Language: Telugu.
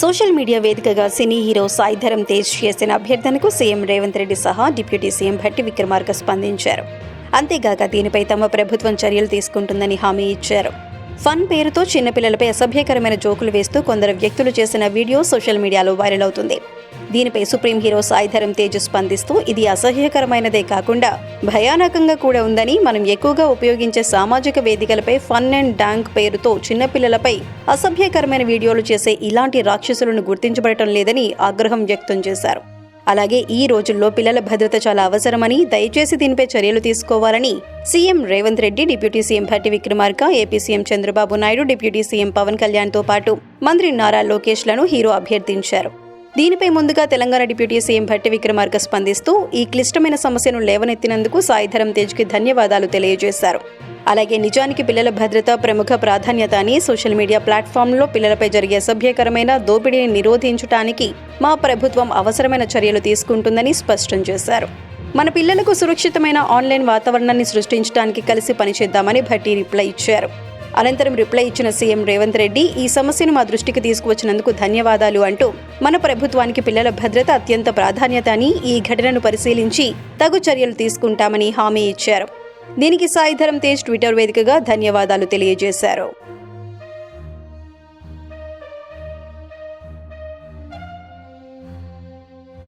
సోషల్ మీడియా వేదికగా సినీ హీరో సాయిధరం తేజ్ చేసిన అభ్యర్థనకు సీఎం రేవంత్ రెడ్డి సహా డిప్యూటీ సీఎం భట్టి విక్రమార్క స్పందించారు. అంతేగాక దీనిపై తమ ప్రభుత్వం చర్యలు తీసుకుంటుందని హామీ ఇచ్చారు. ఫన్ పేరుతో చిన్నపిల్లలపై అసభ్యకరమైన జోకులు వేస్తూ కొందరు వ్యక్తులు చేసిన వీడియో సోషల్ మీడియాలో వైరల్ అవుతుంది. దీనిపై సుప్రీం హీరో సాయిధరం తేజ్ స్పందిస్తూ ఇది అసహ్యకరమైనదే కాకుండా భయానకంగా కూడా ఉందని మనం ఎక్కువగా ఉపయోగించే సామాజిక వేదికలపై ఫన్ అండ్ డాంక్ పేరుతో చిన్నపిల్లలపై అసభ్యకరమైన వీడియోలు చేసే ఇలాంటి రాక్షసులను గుర్తించబడటం లేదని ఆగ్రహం వ్యక్తం చేశారు. అలాగే ఈ రోజుల్లో పిల్లల భద్రత చాలా అవసరమని దయచేసి దీనిపై చర్యలు తీసుకోవాలని CM Revanth Reddy deputy CM Bhatti Vikramarka AP CM Chandrababu Naidu deputy CM Pawan కళ్యాణ్తో పాటు మంత్రి నారా లోకేష్లను హీరో అభ్యర్థించారు. దీనిపై ముందుగా తెలంగాణ డిప్యూటీ సీఎం భట్టి విక్రమార్క స్పందిస్తూ ఈ క్లిష్టమైన సమస్యను లేవనెత్తినందుకు సాయిధరం తేజ్కి ధన్యవాదాలు తెలియజేశారు. అలాగే నిజానికి పిల్లల భద్రత ప్రముఖ ప్రాధాన్యత అని సోషల్ మీడియా ప్లాట్ఫామ్లో పిల్లలపై జరిగే అసభ్యకరమైన దోపిడీని నిరోధించడానికి మా ప్రభుత్వం అవసరమైన చర్యలు తీసుకుంటుందని స్పష్టం చేశారు. మన పిల్లలకు సురక్షితమైన ఆన్లైన్ వాతావరణాన్ని సృష్టించడానికి కలిసి పనిచేద్దామని భట్టి రిప్లై ఇచ్చారు. అనంతరం రిప్లై ఇచ్చిన సీఎం రేవంత్ రెడ్డి ఈ సమస్యను మా దృష్టికి తీసుకువచ్చినందుకు ధన్యవాదాలు అంటూ మన ప్రభుత్వానికి పిల్లల భద్రత అత్యంత ప్రాధాన్యత అని ఈ ఘటనను పరిశీలించి తగు చర్యలు తీసుకుంటామని హామీ ఇచ్చారు. దీనికి సాయిధరం తేజ్ ట్విట్టర్ వేదికగా ధన్యవాదాలు తెలియజేశారు.